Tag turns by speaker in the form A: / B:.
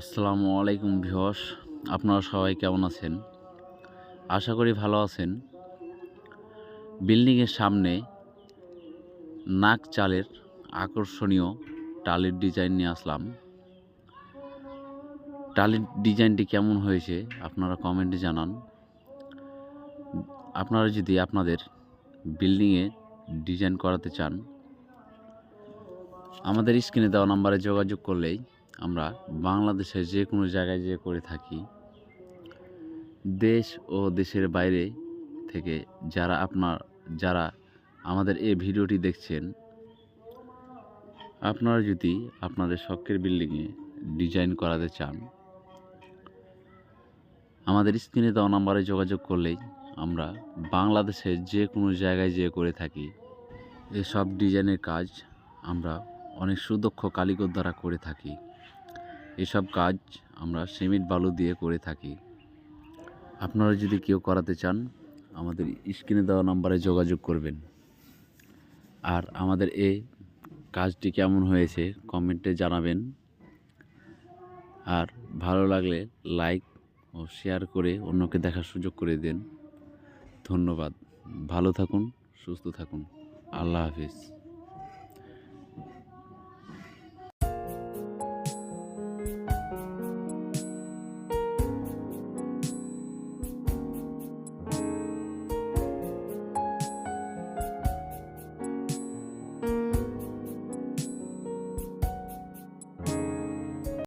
A: আসসালামু আলাইকুম ভিওস আপনারা সবাই কেমন আছেন? আশা করি ভালো আছেন। বিল্ডিংয়ের সামনে নাক চালের আকর্ষণীয় টালির ডিজাইন নিয়ে আসলাম। টালির ডিজাইনটি কেমন হয়েছে আপনারা কমেন্টে জানান। আপনারা যদি আপনাদের বিল্ডিংয়ে ডিজাইন করাতে চান, আমাদের স্ক্রিনে দেওয়া নাম্বারে যোগাযোগ করলেই আমরা বাংলাদেশে যে কোনো জায়গায় যে করে থাকি, দেশ ও দেশের বাইরে থেকে যারা আপনার, যারা আমাদের এই ভিডিওটি দেখছেন, আপনারা যদি আপনাদের শখের বিল্ডিংয়ে ডিজাইন করাতে চান, আমাদের স্ক্রিনে দেওয়া নাম্বারে যোগাযোগ করলেই আমরা বাংলাদেশে যে কোনো জায়গায় যেয়ে করে থাকি। এসব ডিজাইনের কাজ আমরা অনেক সুদক্ষ কারিগর দ্বারা করে থাকি। এসব কাজ আমরা সিমেন্ট বালু দিয়ে করে থাকি। আপনারা যদি কেউ করাতে চান, আমাদের স্ক্রিনে দেওয়া নাম্বারে যোগাযোগ করবেন। আর আমাদের এ কাজটি কেমন হয়েছে কমেন্টে জানাবেন। আর ভালো লাগলে লাইক ও শেয়ার করে অন্যকে দেখার সুযোগ করে দেন। ধন্যবাদ। ভালো থাকুন, সুস্থ থাকুন। আল্লাহ হাফিজ।